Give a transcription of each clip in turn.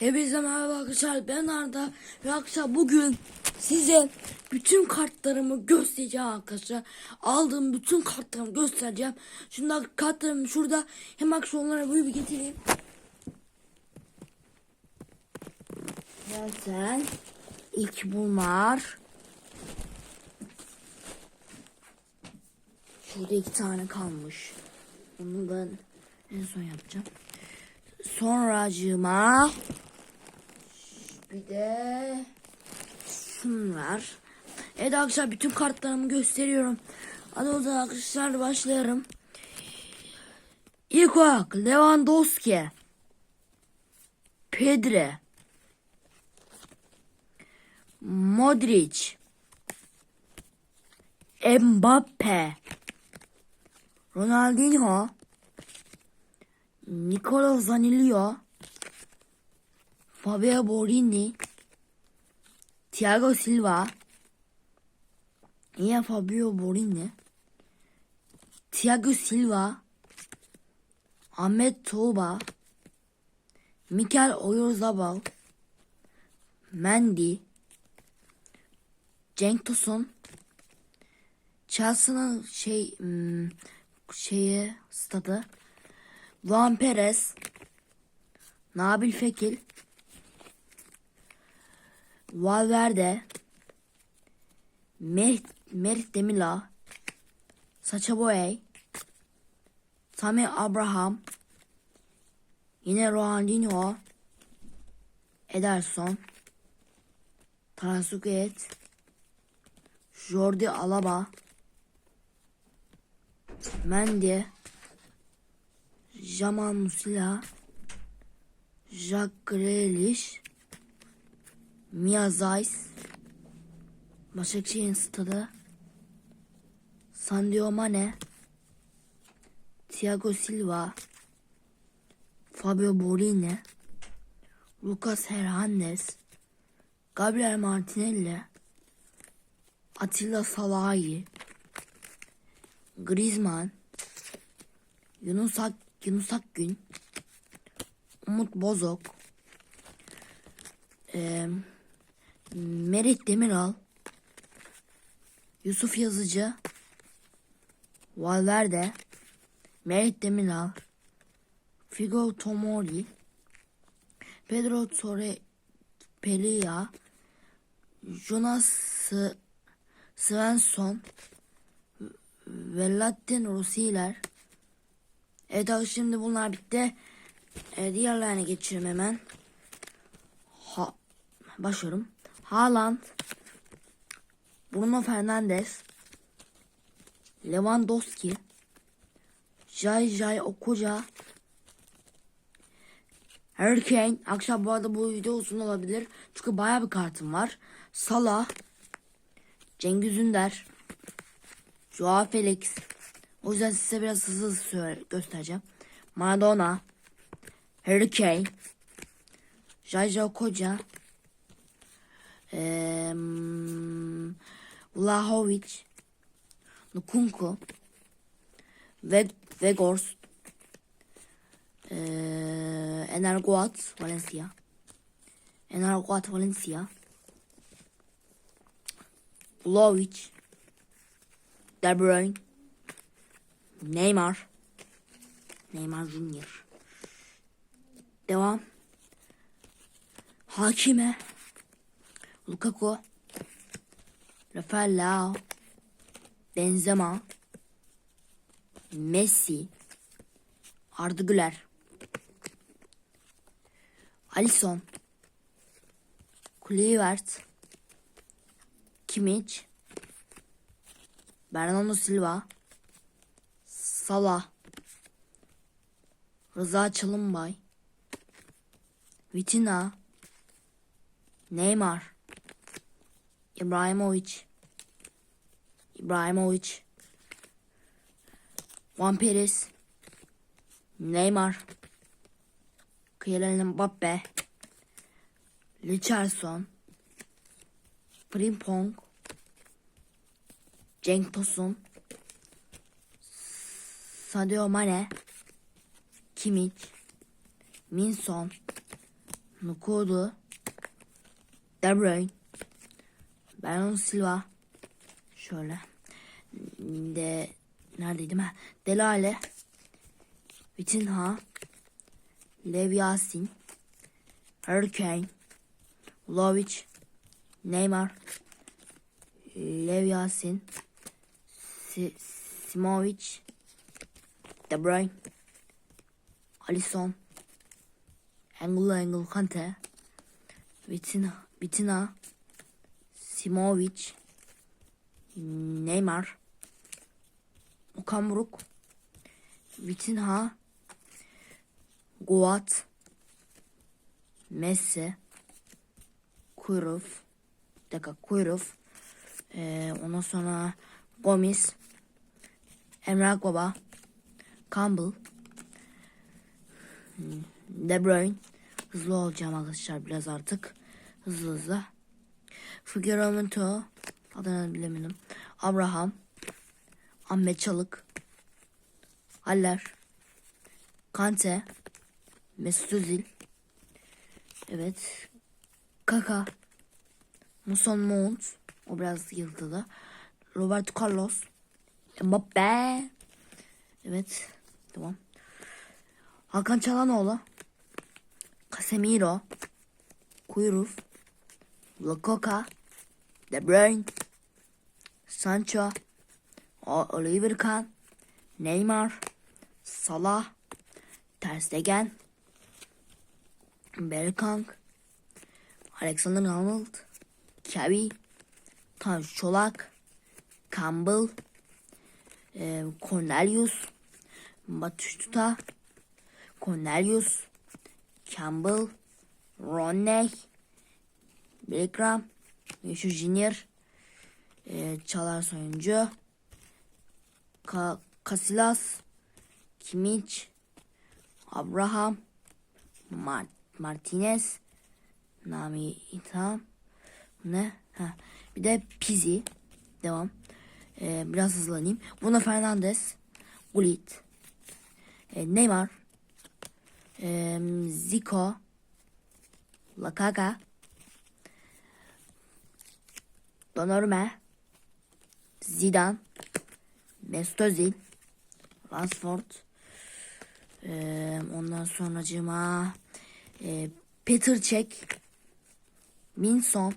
Hepinize merhaba arkadaşlar ben Arda ve arkadaşlar bugün size bütün kartlarımı göstereceğim arkadaşlar. Aldığım bütün kartlarımı göstereceğim. Şimdi kartlarım şurada hem arkadaşlar onlara böyle bir getireyim. Zaten ilk bunlar. Şurada iki tane kalmış. Onu ben en son yapacağım. Sonracığıma bir de şunlar. Evet arkadaşlar bütün kartlarımı gösteriyorum. Hadi o zaman arkadaşlar başlayalım. İlk olarak Lewandowski. Pedri. Modric. Mbappe. Ronaldinho. Nicola Zanilio, Fabio Borini, Thiago Silva, yine Fabio Borini, Thiago Silva, Ahmet Tuğba, Mikel Oyarzabal, Mendy, Cenk Tosun, Chelsea'nın şey hmm, şeye stadı Van Perez, Nabil Fekir, Valverde, Mer Merih Demila, Sacha Boey, Tammy Abraham, yine Ronaldinho, Ederson, Tarasuket, Jordi Alaba, Mendy, Jamal Musiala, Jack Grealish, Mia Zeiss, Başakşehir'in stadı, Sadio Mane, Thiago Silva, Fabio Borini, Lucas Hernandez, Gabriel Martinelli, Atilla Salahi, Griezmann, Yunus Ak Yunus Akgün, Umut Bozok, e, Merit Demiral, Yusuf Yazıcı, Valverde, Merit Demiral, Figo Tomori, Pedro Torre Pelia, Jonas Svensson ve Latin Rosiler, Evet abi şimdi bunlar bitti. Ee, diğerlerine geçelim hemen. Ha, başlıyorum. Haaland. Bruno Fernandes. Lewandowski. Jay Jay Okocha. Harry Kane. Akşam bu arada bu video uzun olabilir. Çünkü baya bir kartım var. Salah. Cengiz Ünder. Joao Felix. O yüzden size biraz hızlı hızlı göstereceğim. Maradona, Harry Kane, Jaja Okocha, eee, Vlahovic, Nkunku, Ve Vegors, eee Energoat, Valencia, Energoat, Valencia, Vlahovic, De Bruyne, Neymar. Neymar Junior. Devam. Hakime. Lukaku. Rafael Leao. Benzema. Messi. Arda Güler. Alisson. Kluivert. Kimmich. Bernardo Silva. Salah, Rıza Çalınbay, Vitina, Neymar, İbrahimovic, İbrahimovic, Van Perez, Neymar, Kylian Mbappe, Richarlison, Frimpong, Cenk Tosun, Sadio Mane, Kimmich, Minson, Nukodu. De Bruyne. Bernardo Silva. Şöyle. De neredeydim ha? Delale. Vitinha. Lev Yasin. Hurricane. Vlahovic. Neymar. Lev Yasin. Si Simovic. De Bruyne. Alisson. Engolo Engolo Kante. Vitina. Vitina. Simovic. Neymar. Okan Buruk. Vitinha. Goat. Messi. Kuyruf. Dakika Kuyruf. Ee, ondan sonra Gomis. Emre Akbaba. Campbell. De Bruyne. Hızlı olacağım arkadaşlar biraz artık. Hızlı hızlı. Figueiredo. Adını bilemedim. Abraham. Ahmet Çalık. Haller. Kante. Mesut Özil. Evet. Kaka. Muson Mount. O biraz yıldılı. Roberto Carlos. Mbappe. Evet. Tamam. Hakan Çalhanoğlu. Casemiro. Kuyruf. Lokoka. De Bruyne. Sancho. Oliver Kahn. Neymar. Salah. Ter Stegen. Bergkamp. Alexander Arnold. Xavi. Tanju Çolak. Campbell. e, Cornelius. Batistuta. Cornelius. Campbell. Roney. Beckham. Yusuf Junior. E, Çalar Soyuncu. Ka Casillas. Kimmich. Abraham. Mart Martinez. Nami İtham. Ne? Ha. Bir de Pizzi. Devam. Ee, biraz hızlanayım. Bruno Fernandes. Gullit. Ee, Neymar. Ee, Zico. Lakaga. Donnarumma. Zidane. Mesut Özil. Rashford. Ee, ondan sonracığıma e, Peter Cech, Minson,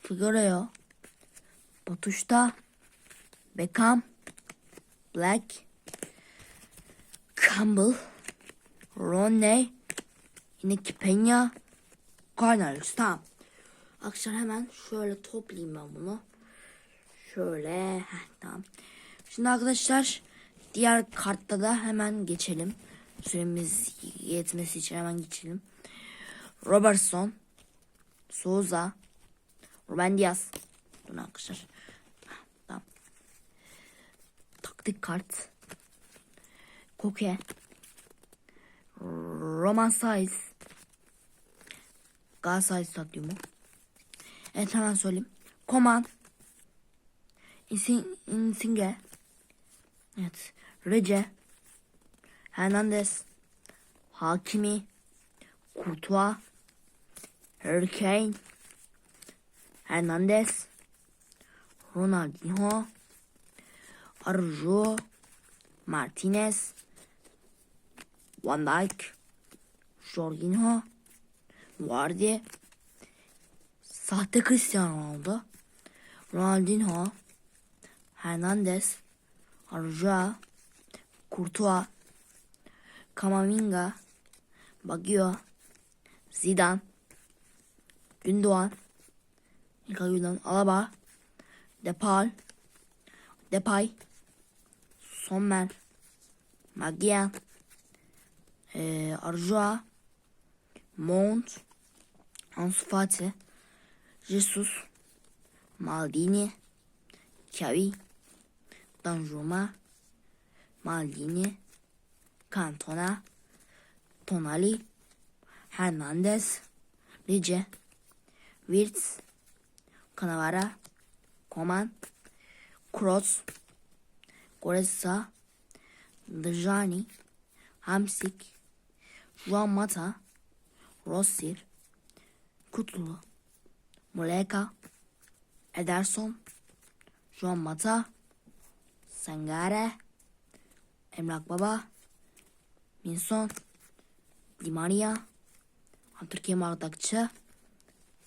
Figueroa, Batuşta, Beckham, Black, Campbell, Roney, yine Peña, Cornelius. Tamam. Akşam hemen şöyle toplayayım ben bunu. Şöyle. Heh, tamam. Şimdi arkadaşlar diğer kartta da hemen geçelim. Süremiz yetmesi için hemen geçelim. Robertson, Souza, Ruben Diaz. Dur arkadaşlar. Tamam. Taktik kart. Koke. Roman Saiz. Galatasaray Stadyumu. Evet hemen söyleyeyim. Koman. Insin- Insinge. Evet. Rece. Hernandez. Hakimi. Courtois. Hurricane. Hernandez. Ronaldinho. Arjo. Martinez. Van Dijk. Jorginho. Vardy. Sahte Cristiano Ronaldo. Ronaldinho. Hernandez. Arja. Courtois. Kamavinga. Baggio. Zidane. Gündoğan. İlkay Gündoğan. Alaba. Depay. Depay. Sommer. Magian. Ee, Arjua. Mount. Ansu Fati. Jesus. Maldini. Xavi. Danjuma. Maldini. Cantona. Tonali. Hernandez. Rice. Wirtz. Cannavaro. Coman. Kroos. Goretzka. Dejani. Hamsik. Juan Mata. Rossi, Kutlu, Muleka, Ederson, Juan Mata, Sangare, Emrak Baba, Minson, Di Maria, Abdülkerim Ardakçı,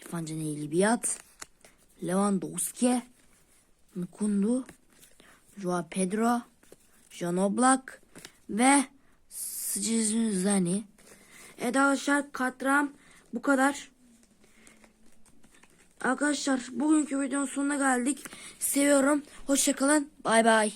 İrfan Can Eylibiyat, Lewandowski, Nkundu, Joao Pedro, Jan Oblak ve Sıcızani. Evet arkadaşlar katram bu kadar. Arkadaşlar bugünkü videonun sonuna geldik. Seviyorum. Hoşçakalın. Bay bay.